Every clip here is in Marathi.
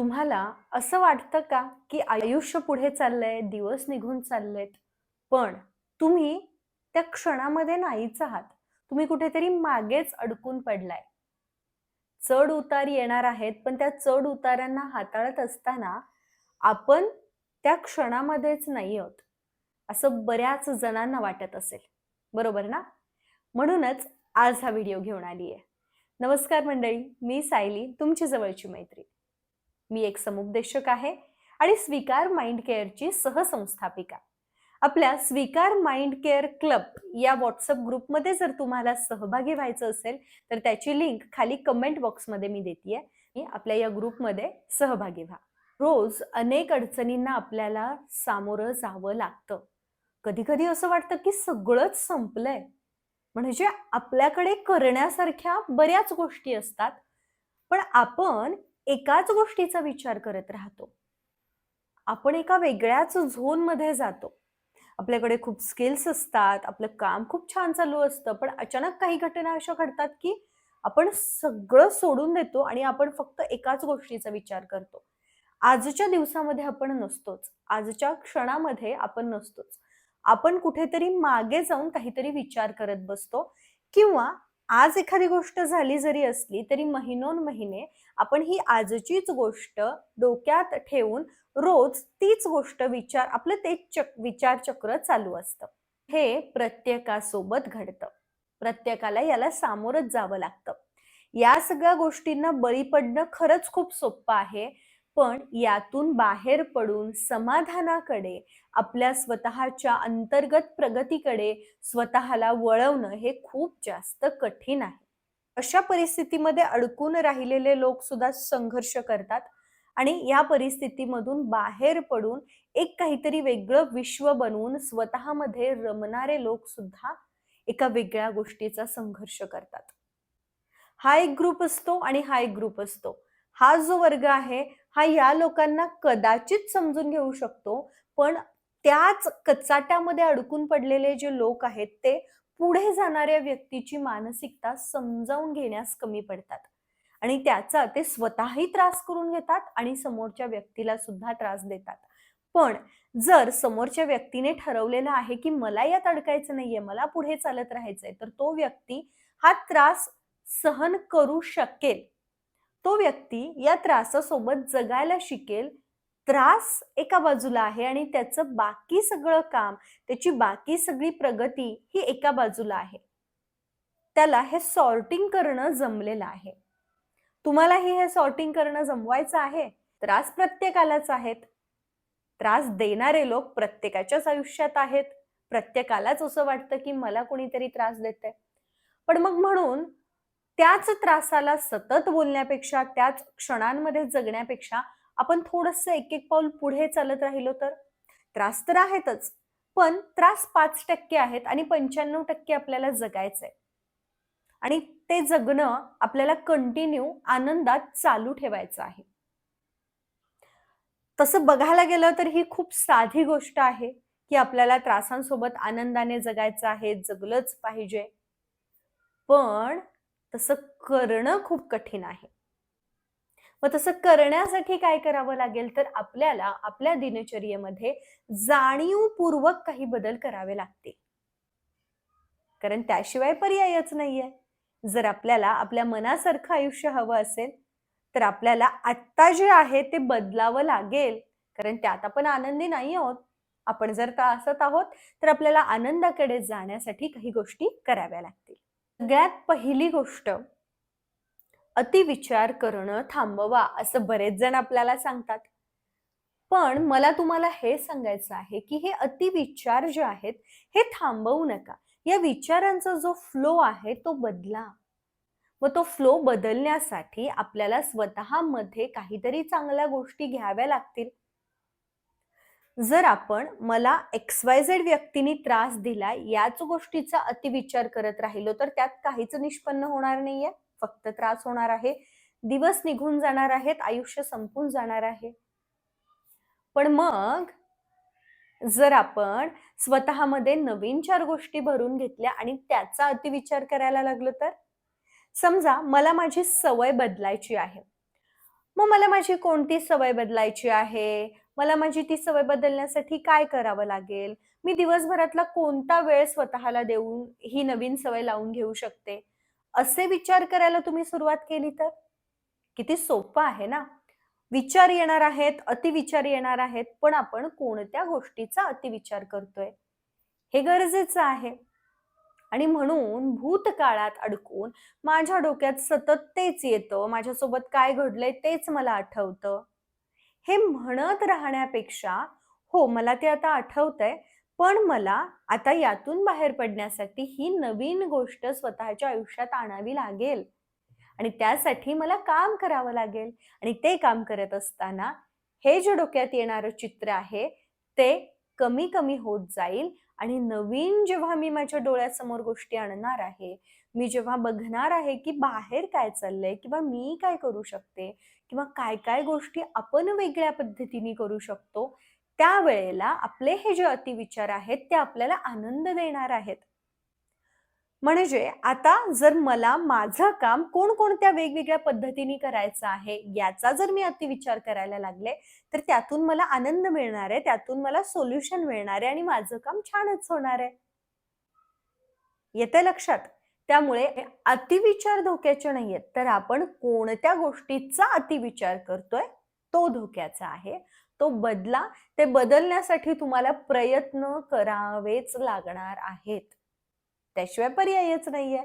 तुम्हाला असं वाटतं का की आयुष्य पुढे चाललंय दिवस निघून चाललेत पण तुम्ही त्या क्षणामध्ये नाहीच आहात. तुम्ही कुठेतरी मागेच अडकून पडलाय. चढ उतार येणार आहेत पण त्या चढ उतारांना हाताळत असताना आपण त्या क्षणामध्येच नाही आहोत असं बऱ्याच जणांना वाटत असेल. बरोबर ना? म्हणूनच आज हा व्हिडिओ घेऊन आली आहे नमस्कार मंडळी मी सायली तुमची जवळची मैत्री. मी एक समुपदेशक आहे आणि स्वीकार माइंड केअरची सहसंस्थापिका. आपल्या स्वीकार माइंड केअर क्लब या व्हॉट्सअप ग्रुपमध्ये जर तुम्हाला सहभागी व्हायचं असेल तर त्याची लिंक खाली कमेंट बॉक्समध्ये मी देते आपल्या या ग्रुपमध्ये सहभागी व्हा. रोज अनेक अडचणींना आपल्याला सामोरं जावं लागतं. कधी कधी असं वाटतं की सगळंच संपलंय. म्हणजे आपल्याकडे करण्यासारख्या बऱ्याच गोष्टी असतात. पण आपण एकाच गोष्टीचा विचार करत राहतो. आपण एका वेगळ्याच झोनमध्ये जातो. आपल्याकडे खूप स्किल्स असतात आपलं काम खूप छान चालू असतं पण अचानक काही घटना अशा घडतात की आपण सगळं सोडून देतो आणि आपण फक्त एकाच गोष्टीचा विचार करतो. आजच्या दिवसामध्ये आपण नसतोच. आजच्या क्षणामध्ये आपण नसतोच. आपण कुठेतरी मागे जाऊन काहीतरी विचार करत बसतो किंवा आज एखादी गोष्ट झाली जरी असली तरी महिनोन महिने आपण ही आजचीच गोष्ट डोक्यात ठेवून रोज तीच गोष्ट विचार आपलं तेच चक विचार चक्र चालू असतं. हे प्रत्येकासोबत घडतं. प्रत्येकाला याला सामोरच जावं लागतं. या सगळ्या गोष्टींना बळी पडणं खरंच खूप सोपं आहे. पण यातून बाहेर पडून समाधानाकडे आपल्या स्वतःच्या अंतर्गत प्रगतीकडे स्वतःला वळवणं हे खूप जास्त कठीण आहे. अशा परिस्थितीमध्ये अडकून राहिलेले लोक सुद्धा संघर्ष करतात. आणि या परिस्थितीमधून बाहेर पडून एक काहीतरी वेगळं विश्व बनवून स्वतःमध्ये रमणारे लोक सुद्धा एका वेगळ्या गोष्टीचा संघर्ष करतात. हा एक ग्रुप असतो आणि हा एक ग्रुप असतो. हा जो वर्ग आहे हा या लोकांना कदाचित समजून घेऊ शकतो पण त्याच कचाट्यामध्ये अडकून पडलेले जे लोक आहेत ते पुढे जाणाऱ्या व्यक्तीची मानसिकता समजावून घेण्यास कमी पडतात. आणि त्याचा ते स्वतःही त्रास करून घेतात आणि समोरच्या व्यक्तीला सुद्धा त्रास देतात. पण जर समोरच्या व्यक्तीने ठरवलेलं आहे की मला यात अडकायचं नाहीये मला पुढे चालत राहायचंय तर तो व्यक्ती हा त्रास सहन करू शकेल. तो व्यक्ती या त्रासासोबत जगायला शिकेल त्रास एका बाजूला आहे आणि त्याचं बाकी सगळं काम त्याची बाकी सगळी प्रगती ही एका बाजूला आहे. त्याला हे सॉर्टिंग करणं जमलेलं आहे. तुम्हालाही हे सॉर्टिंग करणं जमवायचं आहे? त्रास प्रत्येकालाच आहेत. त्रास देणारे लोक प्रत्येकाच्याच आयुष्यात आहेत. प्रत्येकालाच असं वाटतं की मला कोणीतरी त्रास देते पण मग म्हणून त्याच त्रासाला सतत बोलण्यापेक्षा त्याच क्षणांमध्ये जगण्यापेक्षा आपण थोडस एक एक पाऊल पुढे चालत राहिलो तर? त्रास तर आहेतच पण त्रास पाच टक्के आहेत आणि पंच्याण्णव टक्के आपल्याला जगायचंय. आणि ते जगणं आपल्याला कंटिन्यू आनंदात चालू ठेवायचं आहे. तसं बघायला गेलं तर ही खूप साधी गोष्ट आहे की आपल्याला त्रासांसोबत आनंदाने जगायचं आहे जगलंच पाहिजे. पण तसं करणं खूप कठीण आहे. मग तसं करण्यासाठी काय करावं लागेल? तर आपल्याला आपल्या दिनचर्येमध्ये जाणीवपूर्वक काही बदल करावे लागतील. कारण त्याशिवाय पर्यायच नाहीये. जर आपल्याला आपल्या मनासारखं आयुष्य हवं असेल तर आपल्याला आत्ता जे आहे ते बदलावं लागेल. कारण त्यात आपण आनंदी नाही आहोत. आपण जर त्रासत आहोत तर आपल्याला आनंदाकडे जाण्यासाठी काही गोष्टी कराव्या लागतील. सगळ्यात पहिली गोष्ट अतिविचार करणं थांबवा असं बरेच जण आपल्याला सांगतात. पण मला तुम्हाला हे सांगायचं आहे की हे अतिविचार जे आहेत हे थांबवू नका. या विचारांचा जो फ्लो आहे तो बदला. व तो फ्लो बदलण्यासाठी आपल्याला स्वतःमध्ये काहीतरी चांगल्या गोष्टी घ्याव्या लागतील. जर आपण मला एक्स वाय झेड व्यक्तीने त्रास दिला याच गोष्टीचा अतिविचार करत राहिलो तर त्यात काहीच निष्पन्न होणार नाहीये. फक्त त्रास होणार आहे. दिवस निघून जाणार आहेत आयुष्य संपून जाणार आहे. पण मग जर आपण स्वतःमध्ये नवीन चार गोष्टी भरून घेतल्या आणि त्याचा अतिविचार करायला लागलो तर? समजा मला माझी सवय बदलायची आहे. मग मला माझी कोणती सवय बदलायची आहे? मला माझी ती सवय बदलण्यासाठी काय करावं लागेल? मी दिवसभरातला कोणता वेळ स्वतःला देऊन ही नवीन सवय लावून घेऊ शकते? असे विचार करायला तुम्ही सुरुवात केली तर? किती सोपं आहे ना? विचार येणार आहेत अतिविचार येणार आहेत पण आपण कोणत्या गोष्टीचा अतिविचार करतोय? हे गरजेचं आहे. आणि म्हणून भूतकाळात अडकून माझ्या डोक्यात सतत तेच येतं माझ्यासोबत काय घडलंय तेच मला आठवतं. हे म्हणत राहण्यापेक्षा हो मला ते आता आठवतंय पण मला आता यातून बाहेर पडण्यासाठी ही नवीन गोष्ट स्वतःच्या आयुष्यात आणावी लागेल. आणि त्यासाठी मला काम करावं लागेल. आणि ते काम करत असताना हे जे डोक्यात येणारं चित्र आहे ते कमी कमी होत जाईल. आणि नवीन जेव्हा मी माझ्या डोळ्यासमोर गोष्टी आणणार आहे मी जेव्हा बघणार आहे की बाहेर काय चाललंय किंवा मी काय करू शकते किंवा काय काय गोष्टी आपण वेगळ्या पद्धतीने करू शकतो त्यावेळेला आपले हे जे अतिविचार आहेत ते आपल्याला आनंद देणार आहेत. म्हणजे आता जर मला माझं काम कोणकोणत्या वेगवेगळ्या पद्धतीने करायचं आहे याचा जर मी अतिविचार करायला लागले तर त्यातून मला आनंद मिळणार आहे त्यातून मला सोल्युशन मिळणार आहे आणि माझं काम छानच होणार आहे. येते लक्षात? त्यामुळे अतिविचार धोक्याचे नाहीयेत. तर आपण कोणत्या गोष्टीचा अतिविचार करतोय तो धोक्याचा आहे. तो बदला ते बदलण्यासाठी तुम्हाला प्रयत्न करावेच लागणार आहेत. त्याशिवाय पर्यायच नाहीये.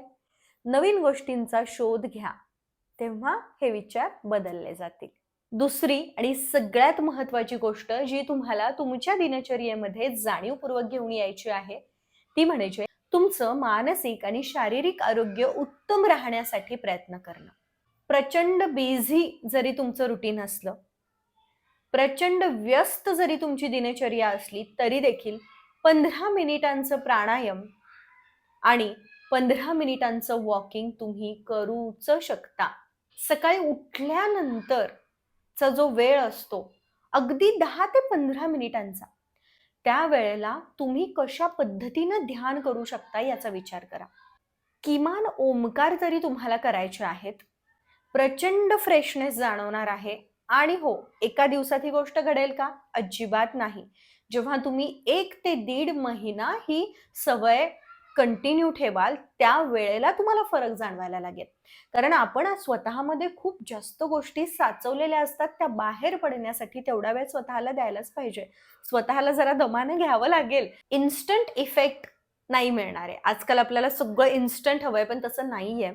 नवीन गोष्टींचा शोध घ्या तेव्हा हे विचार बदलले जातील. दुसरी आणि सगळ्यात महत्वाची गोष्ट जी तुम्हाला तुमच्या दिनचर्येमध्ये जाणीवपूर्वक घेऊन यायची आहे ती म्हणजे तुमचं मानसिक आणि शारीरिक आरोग्य उत्तम राहण्यासाठी प्रयत्न करणं. प्रचंड बिझी जरी तुमचं रुटीन असलं प्रचंड व्यस्त जरी तुमची दिनचर्या असली तरी देखील पंधरा मिनिटांचं प्राणायाम आणि पंधरा मिनिटांचं वॉकिंग तुम्ही करूच शकता. सकाळी उठल्यानंतरचा जो वेळ असतो अगदी दहा ते पंधरा मिनिटांचा त्या वेळेला तुम्ही कशा पद्धतीनं ध्यान करू शकता याचा विचार करा. किमान ओमकार तरी तुम्हाला करायचे आहेत प्रचंड फ्रेशनेस जाणवणार आहे आणि हो एका दिवसात ही गोष्ट घडेल का? अजिबात नाही. जेव्हा तुम्ही एक ते दीड महिना ही सवय कंटिन्यू ठेवाल त्या वेळेला तुम्हाला फरक जाणवायला लागेल. कारण आपण स्वतःमध्ये खूप जास्त गोष्टी साचवलेल्या असतात त्या बाहेर पडण्यासाठी तेवढा वेळ स्वतःला द्यायलाच पाहिजे. स्वतःला जरा दमाने घ्यावं लागेल. इन्स्टंट इफेक्ट नाही मिळणार. आहे आजकाल आपल्याला सगळं इन्स्टंट हवंय पण तसं नाहीये.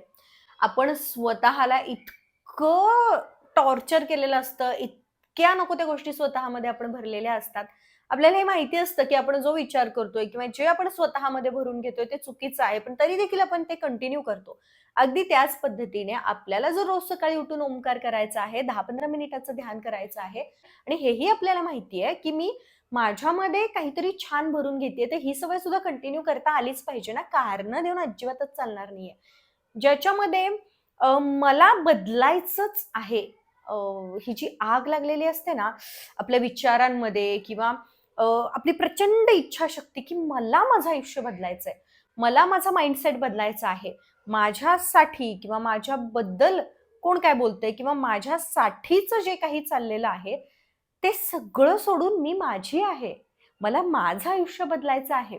आपण स्वतःला इतकं टॉर्चर केलेलं असतं. इतक्या नको त्या गोष्टी स्वतःमध्ये आपण भरलेल्या असतात. आपल्याला हे माहिती असतं की आपण जो विचार करतोय किंवा जे आपण स्वतःमध्ये भरून घेतोय ते चुकीचं आहे. पण तरी देखील आपण ते कंटिन्यू करतो. अगदी त्याच पद्धतीने आपल्याला जर रोज सकाळी उठून ओंकार करायचा आहे दहा पंधरा मिनिटाचं ध्यान करायचं आहे आणि हेही आपल्याला माहिती आहे की मी माझ्यामध्ये काहीतरी छान भरून घेते तर ही सवय सुद्धा कंटिन्यू करता आलीच पाहिजे ना? कारण देऊन अजिबातच चालणार नाहीये. ज्याच्यामध्ये मला बदलायचंच आहे. ही जी आग लागलेली असते ना आपल्या विचारांमध्ये किंवा आपली प्रचंड इच्छाशक्ती की मला माझं आयुष्य बदलायचं आहे मला माझा माइंडसेट बदलायचा आहे माझ्यासाठी किंवा माझ्याबद्दल कोण काय बोलतंय किंवा माझ्यासाठीचं जे काही चाललेलं आहे ते सगळं सोडून मी माझी आहे. मला माझं आयुष्य बदलायचं आहे.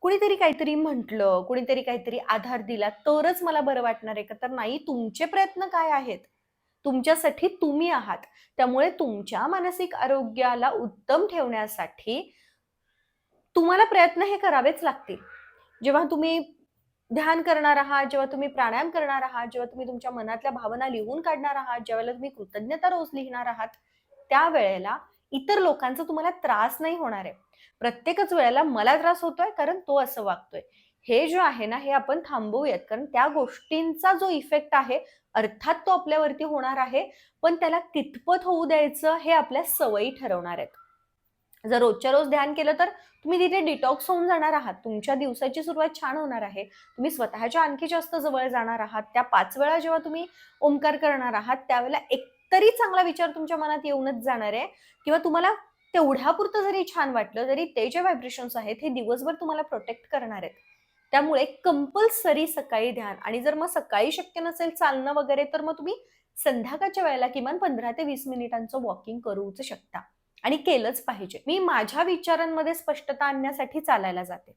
कुणीतरी काहीतरी म्हटलं कुणीतरी काहीतरी आधार दिला तरच मला बरं वाटणार आहे का? तर नाही तुमचे प्रयत्न काय आहेत? तुमच्यासाठी तुम्ही आहात. त्यामुळे तुमच्या मानसिक आरोग्याला उत्तम ठेवण्यासाठी तुम्हाला प्रयत्न हे करावेच लागतील. जेव्हा तुम्ही ध्यान करणार आहात जेव्हा तुम्ही प्राणायाम करणार आहात जेव्हा तुम्ही तुमच्या मनातल्या भावना लिहून काढणार आहात ज्यावेळेला तुम्ही कृतज्ञता रोज लिहिणार आहात त्यावेळेला इतर लोकांचा तुम्हाला त्रास नाही होणार आहे. प्रत्येकच वेळेला मला त्रास होतोय कारण तो असं वागतोय. हे जे आहे ना हे आपण थांबवूयात. कारण त्या गोष्टींचा जो इफेक्ट आहे अर्थात तो आपल्यावरती होणार आहे पण त्याला कितपत होऊ द्यायचं हे आपल्या सवयी ठरवणार आहेत. जर रोजच्या रोज ध्यान केलं तर तुम्ही तिथे डिटॉक्स होऊन जाणार आहात. तुमच्या दिवसाची सुरुवात छान होणार आहे. तुम्ही स्वतःच्या आणखी जास्त जवळ जाणार आहात. त्या पाच वेळा जेव्हा तुम्ही ओंकार करणार आहात त्यावेळेला एकतरी चांगला विचार तुमच्या मनात येऊनच जाणार आहे. किंवा तुम्हाला तेवढ्यापुरतं जरी छान वाटलं तरी ते जे व्हायब्रेशन्स आहेत हे दिवसभर तुम्हाला प्रोटेक्ट करणार आहेत. त्यामुळे कंपल्सरी सकाळी ध्यान. आणि जर मग सकाळी शक्य नसेल चालणं वगैरे तर मग तुम्ही संध्याकाळच्या वेळेला किमान पंधरा ते वीस मिनिटांचं वॉकिंग करूच शकता. आणि केलंच पाहिजे. मी माझ्या विचारांमध्ये स्पष्टता आणण्यासाठी चालायला जाते.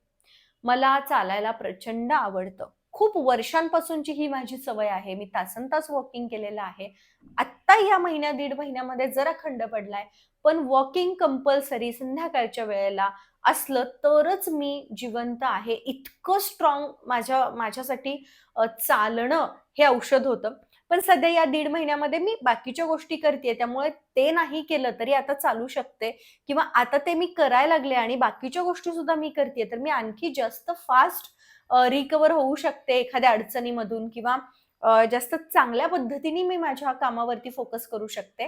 मला चालायला प्रचंड आवडतं. खूप वर्षांपासूनची ही माझी सवय आहे. मी तासन तास वॉकिंग केलेलं आहे. आत्ता या महिन्या दीड महिन्यामध्ये जरा खंड पडलाय. पण वॉकिंग कंपल्सरी संध्याकाळच्या वेळेला असलं तरच मी जिवंत आहे. इतकं स्ट्रॉंग माझ्या माझ्यासाठी चालणं हे औषध होतं. पण सध्या या दीड महिन्यामध्ये मी बाकीच्या गोष्टी करते त्यामुळे ते नाही केलं तरी आता चालू शकते. किंवा आता ते मी करायला लागले आणि बाकीच्या गोष्टी सुद्धा मी करते तर मी आणखी जास्त फास्ट रिकवर होऊ शकते एखाद्या अडचणीमधून किंवा जास्त चांगल्या पद्धतीने मी माझ्या कामावरती फोकस करू शकते.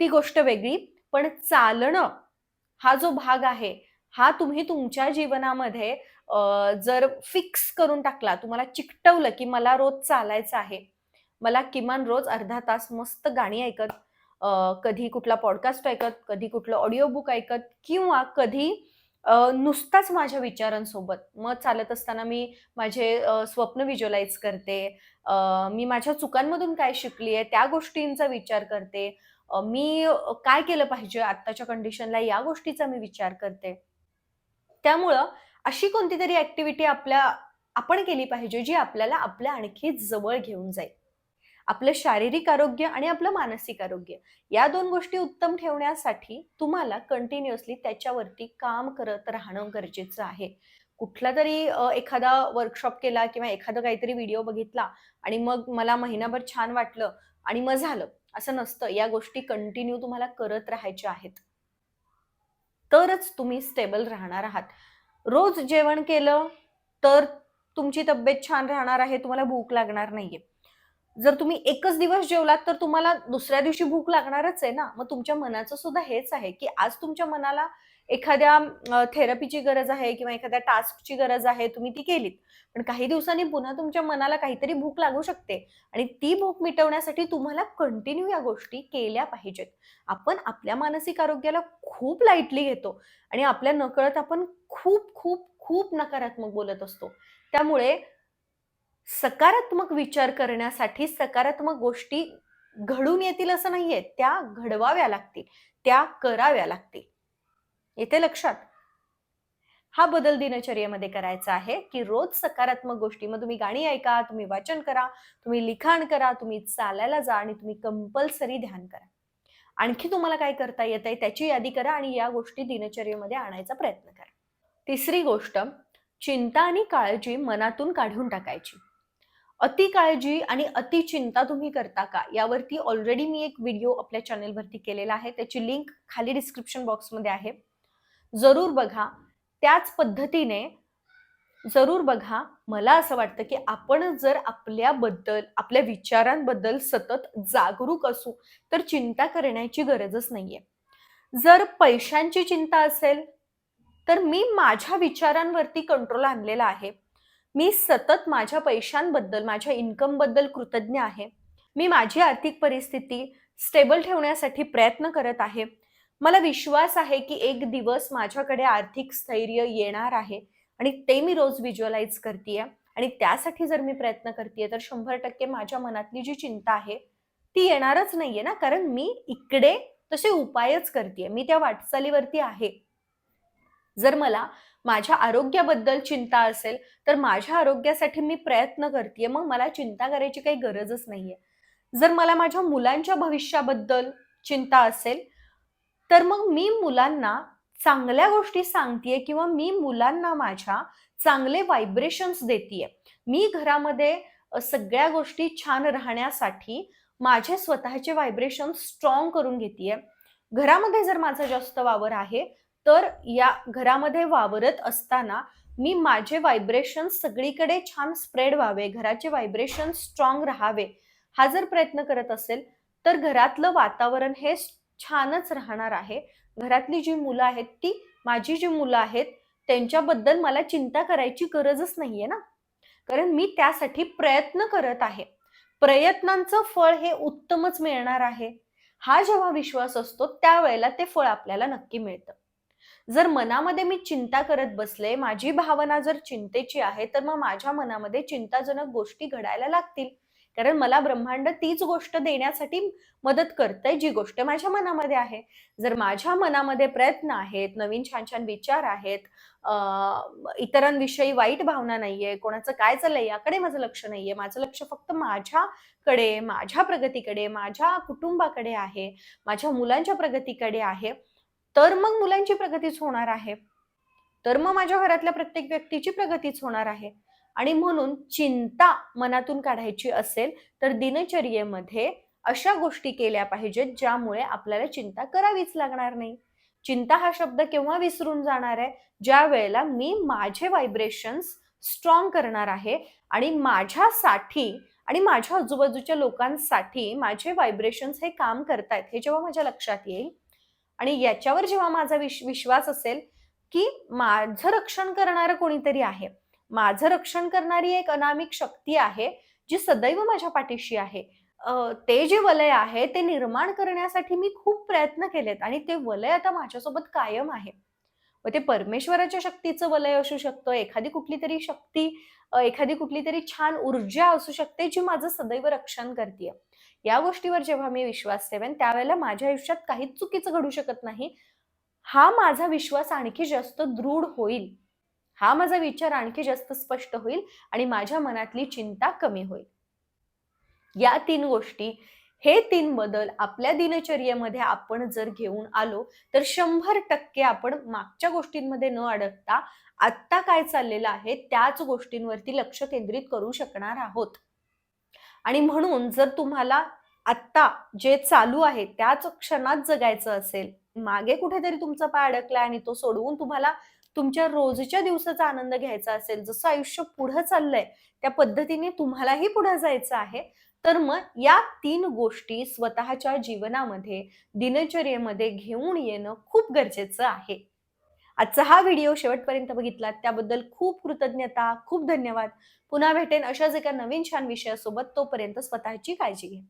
ती गोष्ट वेगळी. पण चालणं हा जो भाग आहे हा तुम्ही तुमच्या जीवनामध्ये जर फिक्स करून टाकला तुम्हाला चिकटवलं की मला रोज चालायचं आहे मला किमान रोज अर्धा तास मस्त गाणी ऐकत कधी कुठला पॉडकास्ट ऐकत कधी कुठलं ऑडिओ बुक ऐकत किंवा कधी नुसताच माझ्या विचारांसोबत. मग चालत असताना मी माझे स्वप्न व्हिज्युअलाइज करते. मी माझ्या चुकांमधून काय शिकली आहे त्या गोष्टींचा विचार करते. मी काय केलं पाहिजे आत्ताच्या कंडिशनला या गोष्टीचा मी विचार करते. त्यामुळं अशी कोणती तरी ऍक्टिव्हिटी आपल्या आपण केली पाहिजे जी आपल्याला आपल्या आणखी जवळ घेऊन जाईल. आपलं शारीरिक आरोग्य आणि आपलं मानसिक आरोग्य. या दोन गोष्टी उत्तम ठेवण्यासाठी तुम्हाला कंटिन्युअसली त्याच्यावरती काम करत राहणं गरजेचं आहे. कुठला तरी एखादा वर्कशॉप केला किंवा एखादा काहीतरी व्हिडिओ बघितला आणि मग मला महिनाभर छान वाटलं आणि मग झालं. असं नसतं. या गोष्टी कंटिन्यू तुम्हाला करत राहायच्या आहेत. तरच तुम्ही स्टेबल राहणार आहात. रोज जेवण केलं तर तुमची तब्येत छान राहणार आहे तुम्हाला भूक लागणार नाहीये. जर तुम्ही एकच दिवस जेवलात तर तुम्हाला दुसऱ्या दिवशी भूक लागणारच आहे ना. मग तुमच्या मनाचं सुद्धा हेच आहे की आज तुमच्या मनाला एखाद्या थेरपीची गरज आहे किंवा एखाद्या टास्कची गरज आहे तुम्ही ती केलीत. पण काही दिवसांनी पुन्हा तुमच्या मनाला काहीतरी भूक लागू शकते आणि ती भूक मिटवण्यासाठी तुम्हाला कंटिन्यू या गोष्टी केल्या पाहिजेत. आपण आपल्या मानसिक आरोग्याला खूप लाईटली घेतो आणि आपल्या नकळत आपण खूप खूप खूप नकारात्मक बोलत असतो. त्यामुळे सकारात्मक विचार करण्यासाठी सकारात्मक गोष्टी घडून येतील असं नाहीये. त्या घडवाव्या लागतील त्या कराव्या लागतील. येते लक्षात? हा बदल दिनचर्येमध्ये करायचा आहे की रोज सकारात्मक गोष्टी. मग तुम्ही गाणी ऐका तुम्ही वाचन करा तुम्ही लिखाण करा तुम्ही चालायला जा आणि तुम्ही कंपल्सरी ध्यान करा. आणखी तुम्हाला काय करता येत आहे त्याची यादी करा आणि या गोष्टी दिनचर्येमध्ये आणायचा प्रयत्न करा. तिसरी गोष्ट चिंता आणि काळजी मनातून काढून टाकायची. अति काळजी आणि अति चिंता तुम्ही करता का? यावरती ऑलरेडी मी एक व्हिडिओ आपल्या चॅनेलवरती केलेला आहे. त्याची लिंक खाली डिस्क्रिप्शन बॉक्समध्ये आहे. जरूर बघा. त्याच पद्धतीने जरूर बघा. मला असं वाटतं की आपण जर आपल्याबद्दल आपल्या विचारांबद्दल सतत जागरूक असू तर चिंता करण्याची गरजच नाहीये. जर पैशांची चिंता असेल तर मी माझ्या विचारांवरती कंट्रोल आणलेला आहे. मी सतत माझ्या पैशांबद्दल माझ्या इन्कमबद्दल कृतज्ञ आहे. मी माझी आर्थिक परिस्थिती स्टेबल ठेवण्यासाठी प्रयत्न करत आहे. मला विश्वास आहे की एक दिवस माझ्याकडे आर्थिक स्थैर्य येणार आहे आणि ते मी रोज व्हिज्युअलाइज करते आणि त्यासाठी जर मी प्रयत्न करते तर शंभर टक्के माझ्या मनातली जी चिंता आहे ती येणारच नाहीये ना? कारण मी इकडे तसे उपायच करते मी त्या वाटचालीवरती आहे. जर मला माझ्या आरोग्याबद्दल चिंता असेल तर माझ्या आरोग्यासाठी मी प्रयत्न करते मग मला चिंता करायची काही गरजच नाहीये. जर मला माझ्या मुलांच्या भविष्याबद्दल चिंता असेल तर मग मी मुलांना चांगल्या गोष्टी सांगतेय किंवा मी मुलांना माझ्या चांगले व्हायब्रेशन्स देतीये. मी घरामध्ये सगळ्या गोष्टी छान राहण्यासाठी माझे स्वतःचे व्हायब्रेशन स्ट्रॉंग करून घेते घरामध्ये जर माझा जास्त वावर आहे तर या घरामध्ये वावरत असताना मी माझे व्हायब्रेशन सगळीकडे छान स्प्रेड व्हावे घराचे व्हायब्रेशन स्ट्रॉंग राहावे हा जर प्रयत्न करत असेल तर घरातलं वातावरण हे छानच राहणार आहे. घरातली जी मुलं आहेत ती माझी जी मुलं आहेत त्यांच्याबद्दल मला चिंता करायची गरजच नाहीये ना. कारण मी त्यासाठी प्रयत्न करत आहे. प्रयत्नांचं फळ हे उत्तमच मिळणार आहे. हा जेव्हा विश्वास असतो त्यावेळेला ते फळ आपल्याला नक्की मिळतं. जर मनामध्ये मी चिंता करत बसले माझी भावना जर चिंतेची आहे तर मग माझ्या मनामध्ये चिंताजनक गोष्टी घडायला लागतील. कारण मला ब्रह्मांड तीच गोष्ट देण्यासाठी मदत करतंय जी गोष्ट माझ्या मनामध्ये आहे. जर माझ्या मनामध्ये प्रयत्न आहेत नवीन छान छान विचार आहेत इतरांविषयी वाईट भावना नाहीये कोणाचं काय चाललंय याकडे माझं लक्ष नाहीये. माझं लक्ष फक्त माझ्याकडे माझ्या प्रगतीकडे माझ्या कुटुंबाकडे आहे माझ्या मुलांच्या प्रगतीकडे आहे. तर मग मुलांची प्रगतीच होणार आहे. तर मग माझ्या घरातल्या प्रत्येक व्यक्तीची प्रगतीच होणार आहे. आणि म्हणून चिंता मनातून काढायची असेल तर दिनचर्येमध्ये अशा गोष्टी केल्या पाहिजेत ज्यामुळे आपल्याला चिंता करावीच लागणार नाही. चिंता हा शब्द केव्हा विसरून जाणार आहे? ज्या वेळेला मी माझे व्हायब्रेशन्स स्ट्रॉंग करणार आहे आणि माझ्यासाठी आणि माझ्या आजूबाजूच्या लोकांसाठी माझे व्हायब्रेशन्स हे काम करतायत हे जेव्हा माझ्या लक्षात येईल आणि याच्यावर जेव्हा माझा विश विश्वास असेल की माझं रक्षण करणारं कोणीतरी आहे माझं रक्षण करणारी एक अनामिक शक्ती आहे जी सदैव माझ्या पाठीशी आहे ते जे वलय आहे ते निर्माण करण्यासाठी मी खूप प्रयत्न केलेत आणि ते वलय आता माझ्यासोबत कायम आहे. व ते परमेश्वराच्या शक्तीचं वलय असू शकतं एखादी कुठली तरी शक्ती एखादी कुठली तरी छान ऊर्जा असू शकते जी माझं सदैव रक्षण करते या गोष्टीवर जेव्हा मी विश्वास ठेवेन त्यावेळेला माझ्या आयुष्यात काहीच चुकीचं घडू शकत नाही. हा माझा विश्वास आणखी जास्त दृढ होईल. हा माझा विचार आणखी जास्त स्पष्ट होईल आणि माझ्या मनातली चिंता कमी होईल. या तीन गोष्टी हे तीन बदल आपल्या दिनचर्येमध्ये आपण जर घेऊन आलो तर शंभर टक्के आपण मागच्या गोष्टींमध्ये न अडकता आत्ता काय चाललेलं आहे त्याच गोष्टींवरती लक्ष केंद्रित करू शकणार आहोत. आणि म्हणून जर तुम्हाला आत्ता जे चालू आहे त्याच क्षणात जगायचं असेल मागे कुठेतरी तुमचा पाय अडकलाय आणि तो सोडवून तुम्हाला तुमच्या रोजच्या दिवसाचा आनंद घ्यायचा असेल जसं आयुष्य पुढे चाललंय त्या पद्धतीने तुम्हालाही पुढे जायचं आहे. तर मग या तीन गोष्टी स्वतःच्या जीवनामध्ये दिनचर्येमध्ये घेऊन येणं खूप गरजेचं आहे. आजचा हा व्हिडिओ शेवटपर्यंत बघितलात त्याबद्दल खूप कृतज्ञता खूप धन्यवाद. पुन्हा भेटेन अशाच एका नवीन छान विषयासोबत तोपर्यंत स्वतःची काळजी घ्या.